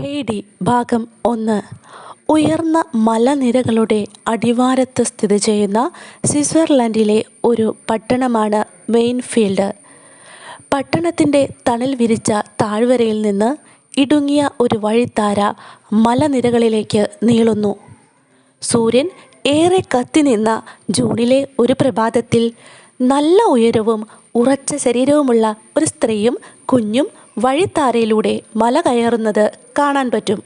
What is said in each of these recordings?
ഹെയ്ഡി ഭാഗം ഒന്ന്. ഉയർന്ന മലനിരകളുടെ അടിവാരത്ത് സ്ഥിതി ചെയ്യുന്ന സ്വിറ്റ്സർലൻഡിലെ ഒരു പട്ടണമാണ് മെയിൻഫീൽഡ്. പട്ടണത്തിന്റെ തണൽ വിരിച്ച താഴ്വരയിൽ നിന്ന് ഇടുങ്ങിയ ഒരു വഴിത്താര മലനിരകളിലേക്ക് നീളുന്നു. സൂര്യൻ ഏറെ കത്തിനിന്ന ജൂണിലെ ഒരു പ്രഭാതത്തിൽ നല്ല ഉയരവും ഉറച്ച ശരീരവുമുള്ള ഒരു സ്ത്രീയും കുഞ്ഞും വഴിത്താരയിലൂടെ മല കയറുന്നത് കാണാൻ പറ്റും.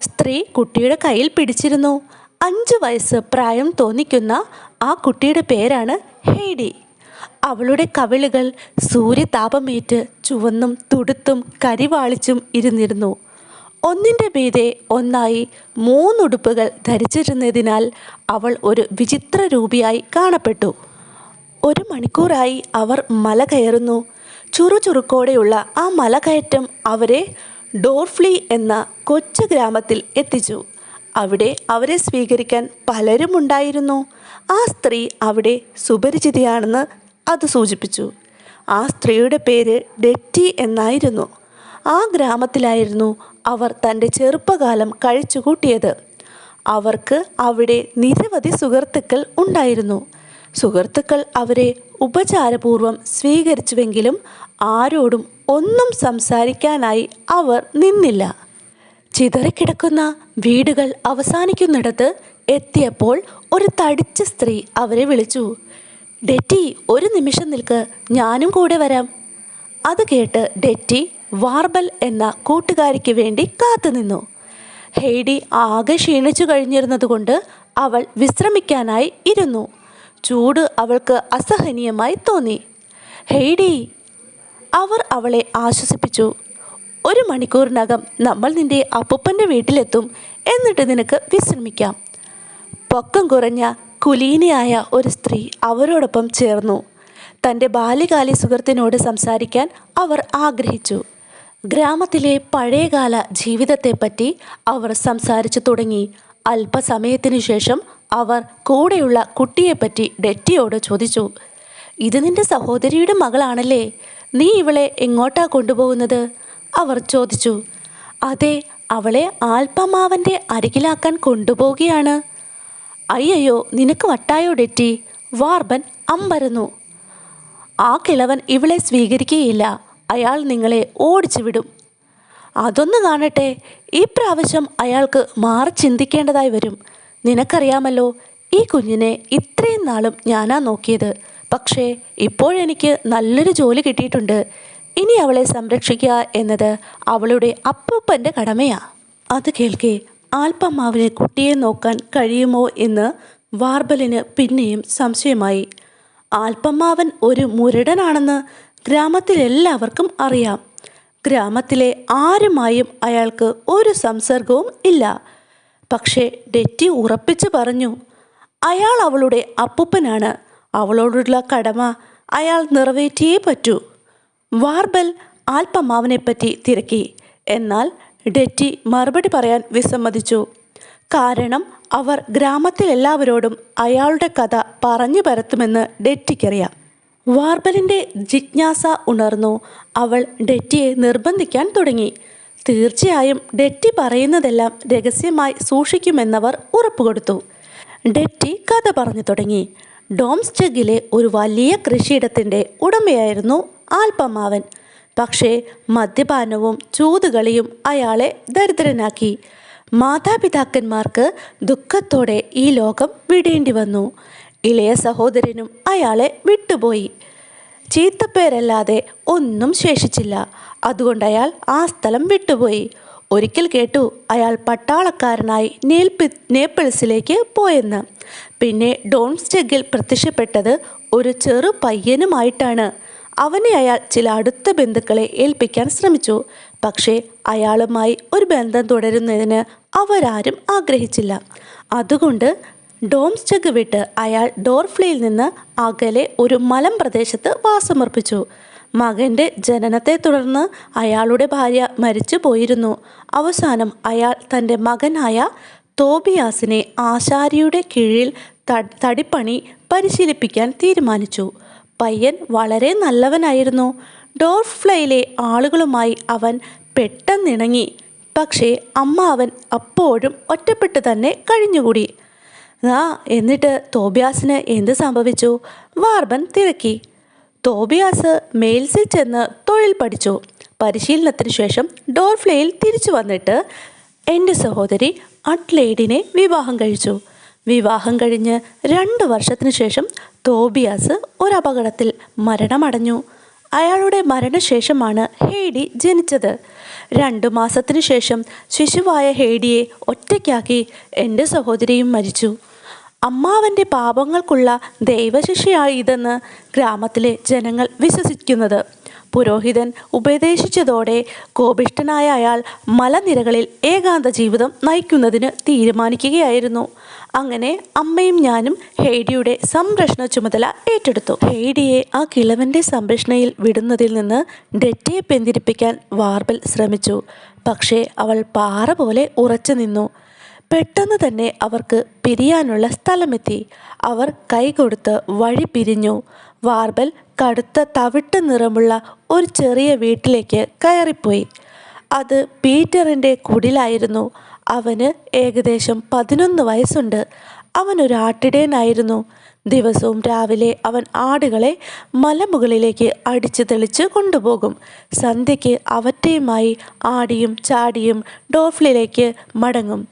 സ്ത്രീ കുട്ടിയുടെ കയ്യിൽ പിടിച്ചിരുന്നു. അഞ്ച് വയസ്സ് പ്രായം തോന്നിക്കുന്ന ആ കുട്ടിയുടെ പേരാണ് ഹെയ്ഡി. അവളുടെ കവിളുകൾ സൂര്യതാപമേറ്റ് ചുവന്നും തുടുത്തും കരിവാളിച്ചും ഇരുന്നിരുന്നു. ഒന്നിന്റെ മീതെ ഒന്നായി മൂന്നുടുപ്പുകൾ ധരിച്ചിരുന്നതിനാൽ അവൾ ഒരു വിചിത്ര രൂപിയായി കാണപ്പെട്ടു. ഒരു മണിക്കൂറായി അവർ മല കയറുന്നു. ചുറുചുറുക്കോടെയുള്ള ആ മലകയറ്റം അവരെ ഡോർഫ്ലി എന്ന കൊച്ചു ഗ്രാമത്തിൽ എത്തിച്ചു. അവിടെ അവരെ സ്വീകരിക്കാൻ പലരും ഉണ്ടായിരുന്നു ആ സ്ത്രീ അവിടെ സുപരിചിതയാണെന്ന് അത് സൂചിപ്പിച്ചു. ആ സ്ത്രീയുടെ പേര് ഡെറ്റി എന്നായിരുന്നു. ആ ഗ്രാമത്തിലായിരുന്നു അവർ തന്റെ ചെറുപ്പകാലം കഴിച്ചുകൂട്ടിയത്. അവർക്ക് അവിടെ നിരവധി സുഹൃത്തുക്കൾ ഉണ്ടായിരുന്നു. സുഹൃത്തുക്കൾ അവരെ ഉപചാരപൂർവം സ്വീകരിച്ചുവെങ്കിലും ആരോടും ഒന്നും സംസാരിക്കാനായി അവർ നിന്നില്ല. ചിതറിക്കിടക്കുന്ന വീടുകൾ അവസാനിക്കുന്നിടത്ത് എത്തിയപ്പോൾ ഒരു തടിച്ച സ്ത്രീ അവരെ വിളിച്ചു. ഡെറ്റി ഒരു നിമിഷം നിൽക്ക് ഞാനും കൂടെ വരാം. അത് കേട്ട് ഡെറ്റി വാർബൽ എന്ന കൂട്ടുകാരിക്ക് വേണ്ടി കാത്തുനിന്നു ഹെയ്ഡി ആകെ ക്ഷീണിച്ചു കഴിഞ്ഞിരുന്നതുകൊണ്ട് അവൾ വിശ്രമിക്കാനായി ഇരുന്നു. ചൂട് അവൾക്ക് അസഹനീയമായി തോന്നി. ഹെയ്ഡി അവർ അവളെ ആശ്വസിപ്പിച്ചു. ഒരു മണിക്കൂറിനകം നമ്മൾ നിന്റെ അപ്പൂപ്പന്റെ വീട്ടിലെത്തും എന്നിട്ട് നിനക്ക് വിശ്രമിക്കാം. പൊക്കം കുറഞ്ഞ കുലീനയായ ഒരു സ്ത്രീ അവരോടൊപ്പം ചേർന്നു. തന്റെ ബാല്യകാല സുഹൃത്തിനോട് സംസാരിക്കാൻ അവർ ആഗ്രഹിച്ചു. ഗ്രാമത്തിലെ പഴയകാല ജീവിതത്തെപ്പറ്റി അവർ സംസാരിച്ചു തുടങ്ങി. അല്പസമയത്തിനു ശേഷം അവർ കൂടെയുള്ള കുട്ടിയെപ്പറ്റി ഡെറ്റിയോട് ചോദിച്ചു ഇത് നിന്റെ സഹോദരിയുടെ മകളാണല്ലേ? നീ ഇവളെ എങ്ങോട്ടാ കൊണ്ടുപോകുന്നത്? അവർ ചോദിച്ചു അതെ അവളെ ആൽപ്പമാവന്റെ അരികിലാക്കാൻ കൊണ്ടുപോവുകയാണ് അയ്യയ്യോ നിനക്ക് വട്ടായോ ഡെറ്റി? വാർബൻ അമ്പരന്നു. ആ കിളവൻ ഇവളെ സ്വീകരിക്കുകയില്ല അയാൾ നിങ്ങളെ ഓടിച്ചു വിടും അതൊന്ന് കാണട്ടെ ഈ പ്രാവശ്യം അയാൾക്ക് മാറി ചിന്തിക്കേണ്ടതായി വരും. നിനക്കറിയാമല്ലോ ഈ കുഞ്ഞിനെ ഇത്രയും നാളും ഞാനാ നോക്കിയത്. പക്ഷേ ഇപ്പോഴെനിക്ക് നല്ലൊരു ജോലി കിട്ടിയിട്ടുണ്ട്. ഇനി അവളെ സംരക്ഷിക്കുക എന്നത് അവളുടെ അപ്പൂപ്പന്റെ കടമയാ. അത് കേൾക്കെ ആൽപ്പമ്മാവിന് കുട്ടിയെ നോക്കാൻ കഴിയുമോ എന്ന് വാർബലിന് പിന്നെയും സംശയമായി. ആൽപ്പമ്മാവൻ ഒരു മുരടനാണെന്ന് ഗ്രാമത്തിലെല്ലാവർക്കും അറിയാം. ഗ്രാമത്തിലെ ആരുമായും അയാൾക്ക് ഒരു സംസർഗവും ഇല്ല. പക്ഷേ ഡെറ്റി ഉറപ്പിച്ചു പറഞ്ഞു അയാൾ അവളുടെ അപ്പൂപ്പനാണ്. അവളോടുള്ള കടമ അയാൾ നിറവേറ്റിയേ പറ്റൂ. വാർബൽ ആൽപ്പമാവനെപ്പറ്റി തിരക്കി. എന്നാൽ ഡെറ്റി മറുപടി പറയാൻ വിസമ്മതിച്ചു. കാരണം അവർ ഗ്രാമത്തിലെല്ലാവരോടും അയാളുടെ കഥ പറഞ്ഞു പരത്തുമെന്ന് ഡെറ്റിക്കറിയാം. വാർബലിന്റെ ജിജ്ഞാസ ഉണർന്നു. അവൾ ഡെറ്റിയെ നിർബന്ധിക്കാൻ തുടങ്ങി. തീർച്ചയായും ഡെറ്റി പറയുന്നതെല്ലാം രഹസ്യമായി സൂക്ഷിക്കുമെന്നവർ ഉറപ്പുകൊടുത്തു. ഡെറ്റി കഥ പറഞ്ഞു തുടങ്ങി. ഡോംസ്റ്റഗിലെ ഒരു വലിയ കൃഷിയിടത്തിന്റെ ഉടമയായിരുന്നു ആൽപ്പമാവൻ പക്ഷേ മദ്യപാനവും ചൂതുകളിയും അയാളെ ദരിദ്രനാക്കി. മാതാപിതാക്കന്മാർക്ക് ദുഃഖത്തോടെ ഈ ലോകം വിടേണ്ടി വന്നു. ഇളയ സഹോദരനും അയാളെ വിട്ടുപോയി. ചീത്തപ്പേരല്ലാതെ ഒന്നും ശേഷിച്ചില്ല. അതുകൊണ്ട് അയാൾ ആ സ്ഥലം വിട്ടുപോയി. ഒരിക്കൽ കേട്ടു അയാൾ പട്ടാളക്കാരനായി നേൽപ്പി നേപ്പിൾസിലേക്ക് പോയെന്ന്. പിന്നെ ഡോൺസ്റ്റെഗിൽ പ്രത്യക്ഷപ്പെട്ടത് ഒരു ചെറു പയ്യനുമായിട്ടാണ്. അവനെ അയാൾ ചില അടുത്ത ബന്ധുക്കളെ ഏൽപ്പിക്കാൻ ശ്രമിച്ചു. പക്ഷേ അയാളുമായി ഒരു ബന്ധം തുടരുന്നതിന് അവരാരും ആഗ്രഹിച്ചില്ല. അതുകൊണ്ട് ഡോംസ്റ്റഗ് വിട്ട് അയാൾ ഡോർഫ്ലിയിൽ നിന്ന് അകലെ ഒരു മലം പ്രദേശത്ത് വാസമർപ്പിച്ചു. മകന്റെ ജനനത്തെ തുടർന്ന് അയാളുടെ ഭാര്യ മരിച്ചു പോയിരുന്നു. അവസാനം അയാൾ തന്റെ മകനായ തോബിയാസിനെ ആശാരിയുടെ കീഴിൽ തടിപ്പണി പരിശീലിപ്പിക്കാൻ തീരുമാനിച്ചു. പയ്യൻ വളരെ നല്ലവനായിരുന്നു. ഡോർഫ്ലൈയിലെ ആളുകളുമായി അവൻ പെട്ടെന്നിണങ്ങി. പക്ഷേ അമ്മ അവൻ അപ്പോഴും ഒറ്റപ്പെട്ട് തന്നെ കഴിഞ്ഞുകൂടി. ആ എന്നിട്ട് തോബിയാസിന് എന്ത് സംഭവിച്ചു? വാർബൻ തിരക്കി. തോബിയാസ് മെയിൽസിൽ ചെന്ന് തൊഴിൽ പഠിച്ചു. പരിശീലനത്തിന് ശേഷം ഡോർഫ്ലേയിൽ തിരിച്ചു വന്നിട്ട് എന്റെ സഹോദരി അഡ്ലേഡിനെ വിവാഹം കഴിച്ചു. വിവാഹം കഴിഞ്ഞ് രണ്ട് വർഷത്തിനു ശേഷം തോബിയാസ് ഒരു അപകടത്തിൽ മരണമടഞ്ഞു. അയാളുടെ മരണശേഷമാണ് ഹേഡി ജനിച്ചത്. രണ്ടു മാസത്തിനു ശേഷം ശിശുവായ ഹേഡിയെ ഒറ്റയ്ക്കാക്കി എന്റെ സഹോദരിയും മരിച്ചു. അമ്മാവന്റെ പാപങ്ങൾക്കുള്ള ദൈവശിക്ഷയായിതെന്ന് ഗ്രാമത്തിലെ ജനങ്ങൾ വിശ്വസിക്കുന്നത്. പുരോഹിതൻ ഉപദേശിച്ചതോടെ കോപിഷ്ഠനായ അയാൾ മലനിരകളിൽ ഏകാന്ത ജീവിതം നയിക്കുന്നതിന് തീരുമാനിക്കുകയായിരുന്നു. അങ്ങനെ അമ്മയും ഞാനും ഹെയ്ഡിയുടെ സംരക്ഷണ ചുമതല ഏറ്റെടുത്തു. ഹെയ്ഡിയെ ആ കിളവന്റെ സംരക്ഷണയിൽ വിടുന്നതിൽ നിന്ന് ഡെറ്റയെ പെന്തിരിപ്പിക്കാൻ വാർബൽ ശ്രമിച്ചു. പക്ഷേ അവൾ പാറ പോലെ ഉറച്ചു നിന്നു. പെട്ടെന്ന് തന്നെ അവർക്ക് പിരിയാനുള്ള സ്ഥലമെത്തി. അവർ കൈകൊടുത്ത് വഴി പിരിഞ്ഞു. വാർബൽ കടുത്ത തവിട്ട് നിറമുള്ള ഒരു ചെറിയ വീട്ടിലേക്ക് കയറിപ്പോയി. അത് പീറ്ററിന്റെ കുടിലായിരുന്നു. അവന് ഏകദേശം പതിനൊന്ന് വയസ്സുണ്ട്. അവനൊരു ആട്ടിടയനായിരുന്നു. ദിവസവും രാവിലെ അവൻ ആടുകളെ മലമുകളിലേക്ക് അടിച്ചു തെളിച്ച് കൊണ്ടുപോകും. സന്ധ്യയ്ക്ക് അവറ്റയുമായി ആടിയും ചാടിയും ഡോഫ്ലിലേക്ക് മടങ്ങും.